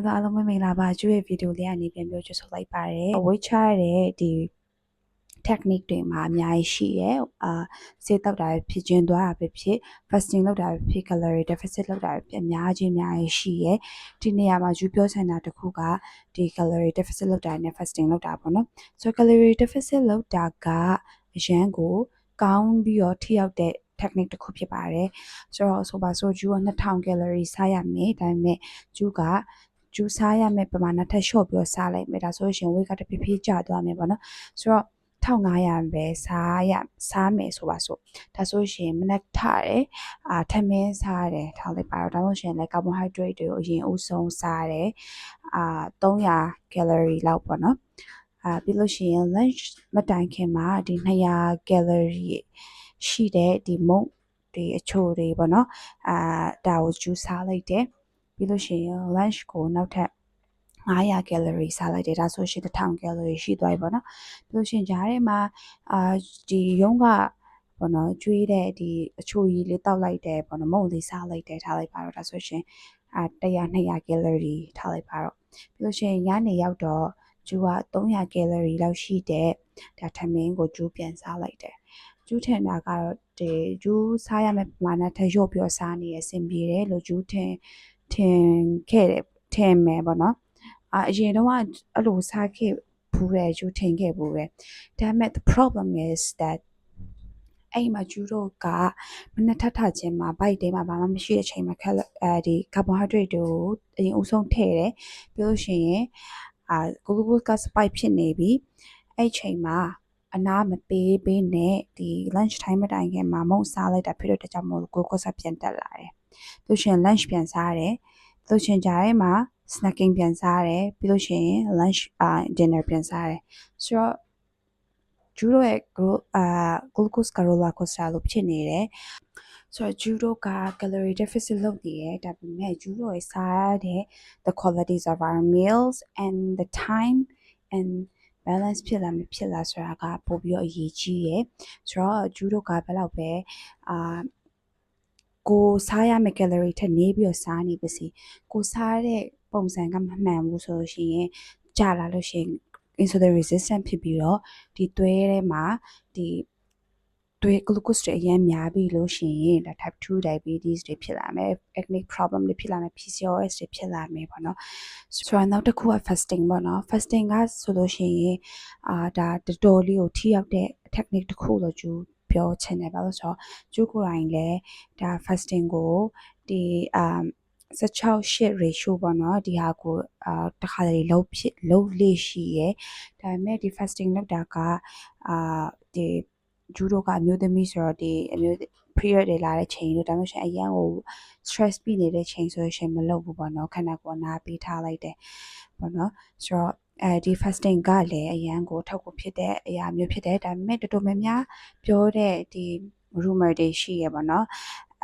Hello အားလုံးပဲမင်္ဂလာပါကျူရဲ့ဗီဒီယိုလေးကနေပြန်ပြောချဆိုလိုက်ပါတယ်ဝိတ်ချရတဲ့ဒီ technique တွေမှာအများကြီးရှိရဲအာစေးတောက်တာပဲဖြစ်ခြင်းသွားတာပဲဖြစ် fasting လုပ်တာပဲဖြစ် calorie deficit လုပ်တာပဲဖြစ်အများကြီးအများကြီးရှိရဲဒီနေရာမှာယူပြောချင်တာတစ်ခုကဒီ calorie deficit လုပ်တာနဲ့ fasting လုပ်တာပေါ့နော်ဆို calorie deficit လုပ်တာကအရန်ကိုကောင်းပြီးတော့ထိရောက်တဲ့ technique တစ်ခုဖြစ်ပါတယ်ဆိုတော့ဆိုပါဆိုဂျူးက2000 calorie စားရမယ်ဒါပေမဲ့ဂျူးက ဂျူးစားရမယ့်ပမာဏထက်လျှော့ပြီးစားလိုက်မယ်ဒါဆိုရင် weight ကတဖြည်းဖြည်းကျသွားမယ်ပေါ့နော်ဆိုတော့1500ပဲစားရစားမယ်ဆိုပါစို့ဒါဆိုရှင်မနက်ထတယ်အာထမင်းစားတယ်ထားလိုက်ပါတော့ဒါဆိုရှင်လည်း carbohydrate တွေကိုအရင်ဦးဆုံးစားတယ်အာ300 calorie လောက်ပေါ့နော်အာပြီးလို့ရှိရင် lunch မတိုင်ခင်မှာဒီ200 calorie ရှိတဲ့ဒီမုန့်ဒီအချိုတွေပေါ့နော်အာဒါကိုဂျူးစားလိုက်တယ် ပြီးလို့ရှိရင် lunch ကိုနောက်ထပ်900 calorie စားလိုက်တယ်ဒါဆိုရှင်1000 calorie ရှိသွားပြီပေါ့နော်ပြီးလို့ရှိရင်ဂျားထဲမှာအာဒီရုံးကပေါ့နော်ကျွေးတဲ့ဒီအချိုကြီးလေးတောက်လိုက်တယ်ပေါ့နော်မုံလေးစားလိုက်တယ်ထားလိုက်ပါတော့ဒါဆိုရှင်အာ100 200 calorie ထားလိုက်ပါတော့ပြီးလို့ရှိရင်ညနေရောက်တော့ကျူက300 calorie လောက်ရှိတဲ့ဒါထမင်းကိုကျူပြန်စားလိုက်တယ်ကျူးထင်တာကတော့ဒီကျူးစားရမယ့်ပမာဏထက်ရော့ပြီးစားနေရအဆင်ပြေတယ်လို့ကျူးထင် ထင်ခဲ့တယ်ထင်မယ်ပေါ့နော်အာအရင်တော့အဲ့လိုစားခဲ့ဘူးတယ်ကျူးထင်ခဲ့ဘူးပဲဒါပေမဲ့ the problem is that အဲ့မှာကျူတို့ကမနေ့ထထချင်းမှာ bite တဲမှာဘာမှမရှိတဲ့ချိန်မှာခက်အဲဒီ carbohydrate တွေကိုအရင်ဦးဆုံးထည့်တယ်ပြီးလို့ရှိရင်အာ glucose က spike ဖြစ်နေပြီအဲ့ချိန်မှာအနာမပေးပေးနဲ့ဒီ lunch time မတိုင်ခင်မှာမုံစားလိုက်တာဖြစ်တဲ့ကြောင့်မို့ glucose ပြန်တက်လာတယ်။ ပြီးရှင် lunch ပြန်စားတယ်။ပြီးရှင်ကြားထဲမှာ snacking ပြန်စားတယ်။ပြီးလို့ရှိရင် lunch အာ dinner ပြန်စားတယ်။ဆိုတော့ဂျူရိုရဲ့အာ glucose roller coaster လို့ဖြစ်နေတယ်။ဆိုတော့ဂျူရိုက calorie deficit လုပ်နေတယ်ဒါပေမဲ့ဂျူရိုရဲ့စားရတဲ့ the qualities of our meals and the time and balance ဖြစ်လားမဖြစ်လားဆိုတာကပို့ပြီးတော့အရေးကြီးရယ်ဆိုတော့ဂျူးတို့ကဘယ်လောက်ပဲအာ ကိုစားရမယ့် calorie ထက်နေပြီးတော့စားနေပါစီကိုစားတဲ့ပုံစံကမမှန်ဘူးဆိုလို့ရှိရင်ကြာလာလို့ရှိရင် insulin resistant ဖြစ်ပြီးတော့ဒီသွေးထဲမှာဒီတွေ glucose တွေအရင်များပြီလို့ရှိရင်ဒါ type 2 diabetes တွေဖြစ်လာမယ် ethnic problem တွေဖြစ်လာမယ် PCOS တွေဖြစ်လာမယ်ပေါ့နော်ဆိုတော့နောက်တစ်ခုက fasting ပေါ့နော် fasting ကဆိုလို့ရှိရင်အာဒါတော်တော်လေးကိုထိရောက်တဲ့ technique တစ်ခုလို့ကျူ ပြောချင်တယ်ဘာလို့ဆိုတော့ကျူကိုယ်တိုင်လည်းဒါ fasting ကိုဒီအာ16 shit ratio ပေါ့နော်ဒီဟာကိုအာတခါတလေလုံးဖြစ်လုံးလေးရှိရယ်ဒါပေမဲ့ဒီ fasting လောက်တာကအာဒီဂျူဒိုကအမျိုးသမီးဆိုတော့ဒီအမျိုး period တွေလာတဲ့ချိန်လို့ဒါမှမဟုတ်အရန်ကို stress ပြီးနေတဲ့ချိန်ဆိုရင်မလုပ်ဘူးပေါ့နော်ခန္ဓာကိုယ်နာပေးထားလိုက်တယ်ပေါ့နော်ဆိုတော့ အဲဒီ fasting ကလည်းအရန်ကိုထောက်ကိုဖြစ်တဲ့အရာမျိုးဖြစ်တယ်ဒါပေမဲ့တော်တော်များများပြောတဲ့ဒီ rumor တွေရှိရပါတော့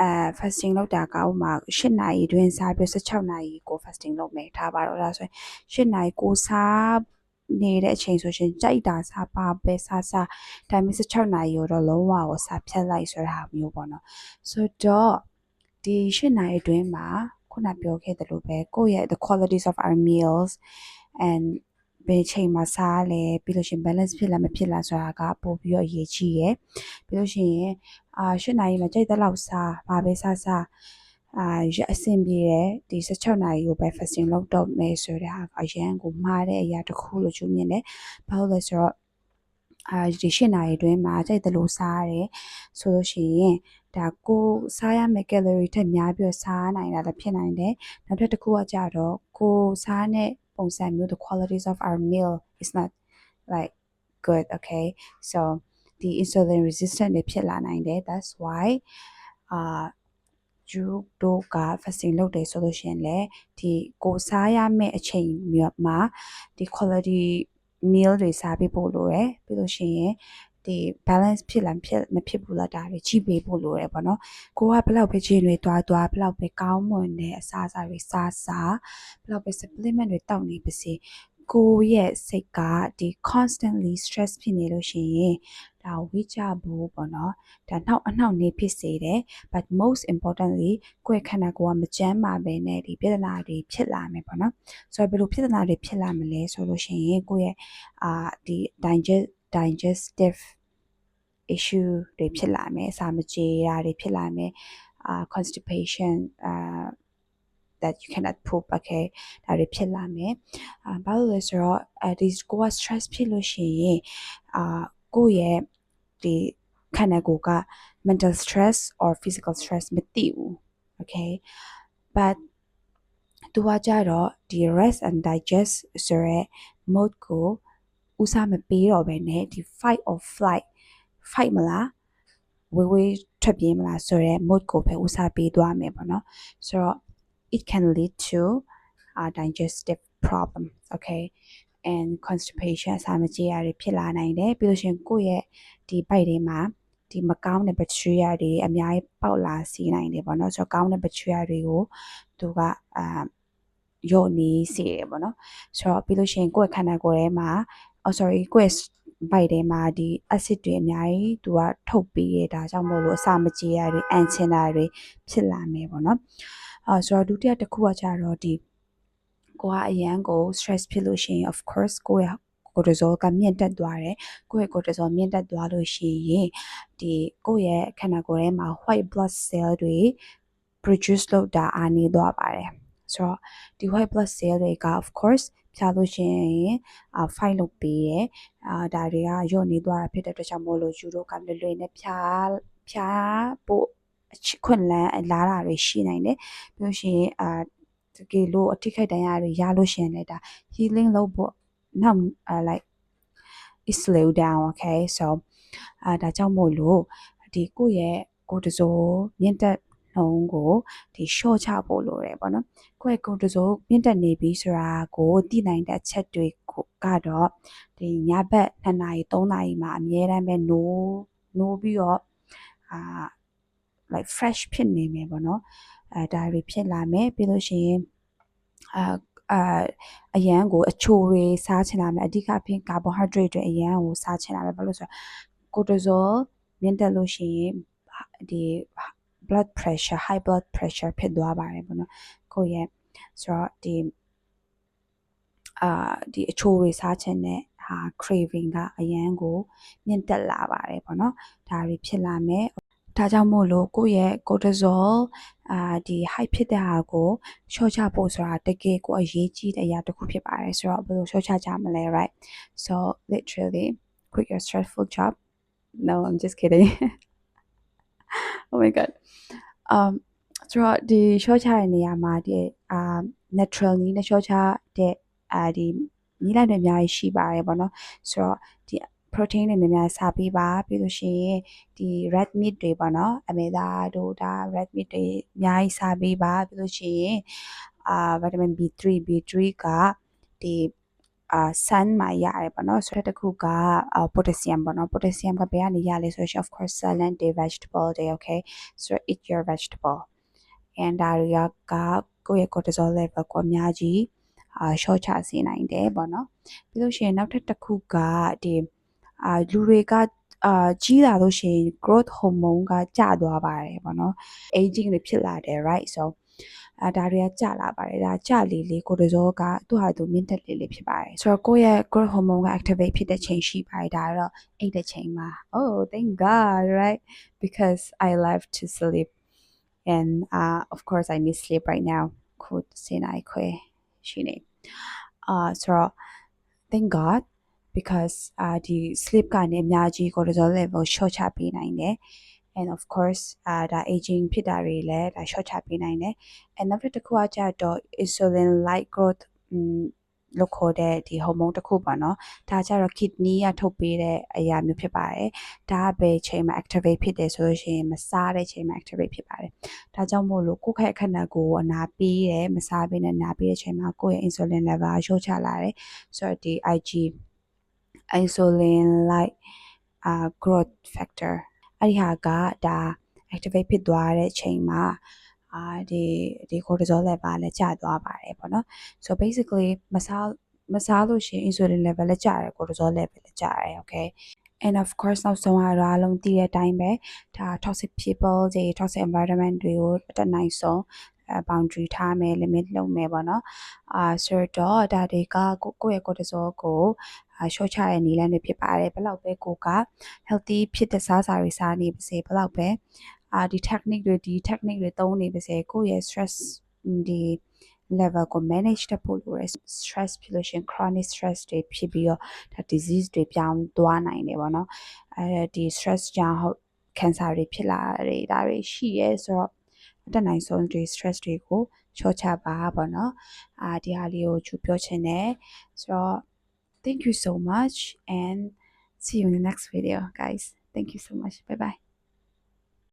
အဲ fasting လုပ်တာကဥမာ8နာရီတွင်စားပြီး16နာရီကို fasting လုပ်မယ်ထားပါတော့ဒါဆိုရင်8နာရီကိုစားနေတဲ့အချိန်ဆိုရှင်ကြိုက်တာစားပါပဲစားစားဒါပေမဲ့16နာရီတော့လုံးဝကိုစားဖြတ်လိုက်ဆိုတာမျိုးပေါ့နော်ဆိုတော့ဒီ8နာရီအတွင်းမှာခုနပြောခဲ့သလိုပဲကိုယ့်ရဲ့ the qualities of our meals and ဘယ်ချိန်မှာစားလဲပြီးလို့ရှိရင် balance ဖြစ်လားမဖြစ်လားဆိုတာကပို့ပြီးတော့အရေးကြီးရယ်ပြီးလို့ရှိရင်အာ၈နာရီမှာကြိုက်တဲ့လောက်စားဘာပဲစားစားအာရအဆင်ပြေတယ်ဒီ16နာရီကိုပဲ fasting လုပ်တော့မယ်ဆိုတဲ့ဟာအရန်ကိုမှားတဲ့အရာတစ်ခုလို့ chú မြင်တယ်ဘာလို့လဲဆိုတော့အာဒီ၈နာရီတွင်းမှာကြိုက်တယ်လို့စားရတယ်ဆိုလို့ရှိရင်ဒါကိုစားရမယ့် calorie ထက်များပြီးတော့စားနိုင်တာလည်းဖြစ်နိုင်တယ်နောက်တစ်ခုကကြတော့ကိုစားတဲ့ ပုံစံမျိုး the qualities of our meal is not like good okay so the insulin resistant တွေဖြစ်လာနိုင်တယ် that's why အာဂျူတို့က fasting လုပ်တယ်ဆိုလို့ရှိရင်လည်းဒီကိုစားရမယ့်အချိန်မှာဒီ quality meal တွေစားပေးဖို့လိုတယ်ပြီးလို့ရှိရင် ဒီ balance ဖြစ်လာဖြစ်မဖြစ်ဘူးလားဒါတွေချိပေးဖို့လိုတယ်ပေါ့နော်ကိုကဘလောက်ပဲချင်းတွေတွားတွားဘလောက်ပဲကောင်းမွန်တဲ့အစားအစာတွေစားစားဘလောက်ပဲ supplement တွေတောက်နေပါစေကိုယ့်ရဲ့စိတ်ကဒီ constantly stress ဖြစ်နေလို့ရှိရင်ဒါဝိကြဖို့ပေါ့နော်ဒါနောက်အနှောက်နေဖြစ်စေတယ် but most importantly ကိုယ့်ရဲ့ခန္ဓာကိုယ်ကမကြမ်းမာပဲနဲ့ဒီပြဿနာတွေဖြစ်လာမယ်ပေါ့နော်ဆိုတော့ဘယ်လိုပြဿနာတွေဖြစ်လာမလဲဆိုလို့ရှိရင်ကိုယ့်ရဲ့အာဒီ digest digestive issue တွေဖြစ်လာမယ်အစာမကြေတာတွေဖြစ်လာမယ်အာ constipation အာ that you cannot poop okay ဒါတွေဖြစ်လာမယ်အာဘာလို့လဲဆိုတော့အဲဒီကိုက stress ဖြစ်လို့ရှိရင်အာကိုယ့်ရဲ့ဒီခန္ဓာကိုယ်က mental stress or physical stress မသိဘူး okay but သူကကြတော့ဒီ rest and digest ဆိုရဲ mode ကို ဦးစားမပေးတော့ဘဲနဲ့ဒီ fight or flight fight မလားဝေးဝေးထွက်ပြေးမလားဆိုရဲ mode ကိုပဲဦးစားပေးသွားမယ်ပေါ့နော်ဆိုတော့ it can lead to uh, digestive problem okay and constipation အစာမကြေရတွေဖြစ်လာနိုင်တယ်ပြီးလို့ရှိရင်ကိုယ့်ရဲ့ဒီပိုက်တွေမှာဒီမကောင်းတဲ့ bacteria တွေအများကြီးပေါက်လာစေနိုင်တယ်ပေါ့နော်ဆိုတော့ကောင်းတဲ့ bacteria တွေကိုသူကအာယော့နေစေတယ်ပေါ့နော်ဆိုတော့ပြီးလို့ရှိရင်ကိုယ့်ရဲ့ခန္ဓာကိုယ်ထဲမှာ oh sorry ကိုယ့်ရဲ့ဘိုက်ထဲမှာဒီ acid တွေအများကြီးသူကထုတ်ပေးရတာကြောင့်မို့လို့အစာမကြေရတွေအန်ချင်တာတွေဖြစ်လာမယ်ပေါ့နော်အဲဆိုတော့ဒုတိယတစ်ခုကကြတော့ဒီကိုကအရန်ကို stress ဖြစ်လို့ရှိရင် of course ကိုရဲ့ cortisol ကမြင့်တက်သွားတယ်ကိုယ့်ရဲ့ cortisol မြင့်တက်သွားလို့ရှိရင်ဒီကိုယ့်ရဲ့ခန္ဓာကိုယ်ထဲမှာ white blood cell တွေ produce လုပ်တာအားနည်းသွားပါတယ်ဆိုတော့ဒီ white blood cell တွေက of course ဖြာလို့ရှိရင်အာ fight လုပ်ပေးတယ်အာဒါတွေကညော့နေသွားတာဖြစ်တဲ့အတွက်ကြောင့်မို့လို့ယူရိုကလွယ်လွယ်နဲ့ဖြာဖြာဖို့အချခွင့်လန်းအလားတာတွေရှိနိုင်တယ်ပြီးလို့ရှိရင်အာတကယ်လို့အထိခိုက်ဒဏ်ရာတွေရလို့ရှိရင်လည်းဒါ healing လုပ်ဖို့နောက် like is slow down okay so အာဒါကြောင့်မို့လို့ဒီကိုယ့်ရဲ့ကိုယ်တစိုးမြင့်တက် နှုံးကိုဒီ short ချဖို့လိုတယ်ပေါ့နော်ကိုယ့်ရဲ့ကိုယ်တစိုးမြင့်တက်နေပြီဆိုတာကိုသိနိုင်တဲ့အချက်တွေကတော့ဒီညဘက်2နာရီ3နာရီမှာအများတမ်းပဲနိုးနိုးပြီးတော့အာ like fresh ဖြစ်နေမယ်ပေါ့နော်အဲဒါတွေဖြစ်လာမယ်ပြီးလို့ရှိရင်အာအာအရန်ကိုအချိုတွေစားချင်လာမယ်အဓိကအဖြစ်ကာဗွန်ဟိုက်ဒရိတ်တွေအရန်ကိုစားချင်လာမယ်ဘာလို့ဆိုတော့ကိုတိုဇောမြင့်တက်လို့ရှိရင်ဒီ blood pressure high blood pressure ဖြစ်သွားပါတယ်ပေါ့နော်ကိုယ့်ရဲ့ဆိုတော့ဒီအာဒီအချိုတွေစားချင်တဲ့ဟာ craving ကအရန်ကို မြင့်တက်လာပါတယ်ပေါ့နော်ဒါတွေဖြစ်လာမယ်ဒါကြောင့်မို့လို့ကိုယ့်ရဲ့ cortisol အာဒီ high ဖြစ်တဲ့ဟာကိုလျှော့ချဖို့ဆိုတာတကယ်ကိုအရေးကြီးတဲ့အရာတစ်ခုဖြစ်ပါတယ်ဆိုတော့ဘယ်လိုလျှော့ချကြမလဲ right so literally quit your stressful job no i'm just kidding oh my god um ဆိုတော့ဒီ short ချတဲ့နေရာမှာဒီအာ natural နည်းနဲ့ short ချတဲ့အာဒီနီးလိုက်တွေအများကြီးရှိပါတယ်ပေါ့နော်ဆိုတော့ဒီ protein တွေများများစားပေးပါပြီးလို့ရှိရင်ဒီ red meat တွေပေါ့နော်အမေသာတို့ဒါ red meat တွေအများကြီးစားပေးပါပြီးလို့ရှိရင်အာ vitamin B3 B3 ကဒီ အာ sun မှာရတယ်ပေါ့နော်ဆိုတော့တခုက potassium ပေါ့နော် potassium ကဘယ်ကနေရလဲဆိုတော့ of course salad day vegetable day okay so eat your vegetable and ဒါတွေကကိုယ့်ရဲ့ cortisol level ကိုအများကြီးအာရှော့ချစေနိုင်တယ်ပေါ့နော်ပြီးလို့ရှိရင်နောက်ထပ်တစ်ခုကဒီအာလူတွေကအာကြီးလာလို့ရှိရင် growth hormone ကကျသွားပါတယ်ပေါ့နော် aging တွေဖြစ်လာတယ် right so အဲဒါတွေကကျလာပါတယ်ဒါကျလေလေကိုတိုဇောကသူ့ဟာသူမြင့်တက်လေလေဖြစ်ပါတယ်ဆိုတော့ကိုယ့်ရဲ့ growth hormone က activate ဖြစ်တဲ့ချိန်ရှိပါတယ်ဒါတော့အဲ့တဲ့ချိန်မှာ oh thank god right because i love to sleep and uh of course i need sleep right now ခုစနေခွေရှိနေအာဆိုတော့ thank god because အာဒီ sleep ကနေအများကြီး cortisol level လျှော့ချပေးနိုင်တယ် and of course အာဒါ aging ဖြစ်တာတွေလည်းဒါ short ချပေးနိုင်တယ် and နောက်တစ်ခုကကြတော့ insulin like growth လို့ခေါ်တဲ့ဒီ hormone တစ်ခုပေါ့နော်ဒါကြတော့ kidney ကထုတ်ပေးတဲ့အရာမျိုးဖြစ်ပါတယ်ဒါကပဲချိန်မှာ activate ဖြစ်တယ်ဆိုလို့ရှိရင်မစားတဲ့ချိန်မှာ activate ဖြစ်ပါတယ်ဒါကြောင့်မို့လို့ကိုယ့်ခက်ခဏကိုအနာပေးတယ်မစားဘဲနဲ့နာပေးတဲ့ချိန်မှာကိုယ့်ရဲ့ insulin level ကလျှော့ချလာတယ်ဆိုတော့ဒီ IG insulin like uh growth factor အဲ့ဒီဟာကဒါ activate ဖြစ်သွားတဲ့ချိန်မှာအာဒီဒီ cortisol level လည်းကျသွားပါတယ်ပေါ့နော် so basically မစားမစားလို့ရှိရင် insulin level လည်းကျတယ် cortisol level လည်းကျတယ် okay and of course နောက်ဆုံးကတော့အားလုံးသိတဲ့အတိုင်းပဲဒါ toxic people တွေ toxic environment တွေကိုအတက်နိုင်ဆုံးအဲ boundary ထားမယ် limit လုပ်မယ်ပေါ့နော်အာဆိုတော့ဒါတွေကကိုကိုယ့်ရဲ့ cortisol ကိုအာ ရှော့ချတဲ့နည်းလမ်းတွေဖြစ်ပါတယ်ဘယ်လောက်ပဲကိုက healthy ဖြစ်တဲ့စားစာတွေစားနေပါစေဘယ်လောက်ပဲအာဒီ technique တွေဒီ technique တွေသုံးနေပါစေကိုယ့်ရဲ့ stress ဒီ level ကို manage တက်ဖို့လိုတယ် stress ဖြစ်လို့ရှရင် chronic stress တွေဖြစ်ပြီးတော့ဒါ disease တွေပြောင်းသွားနိုင်တယ်ပေါ့နော်အဲဒီ stress ကြောင့်ဟုတ် cancer တွေဖြစ်လာတွေဒါတွေရှိရဲဆိုတော့အတက်နိုင်ဆုံးဒီ stress တွေကိုချော့ချပါပေါ့နော်အာဒီဟာလေးကိုချူပြောချင်တယ်ဆိုတော့ thank you so much and see you in the next video guys. Thank you so much. Bye bye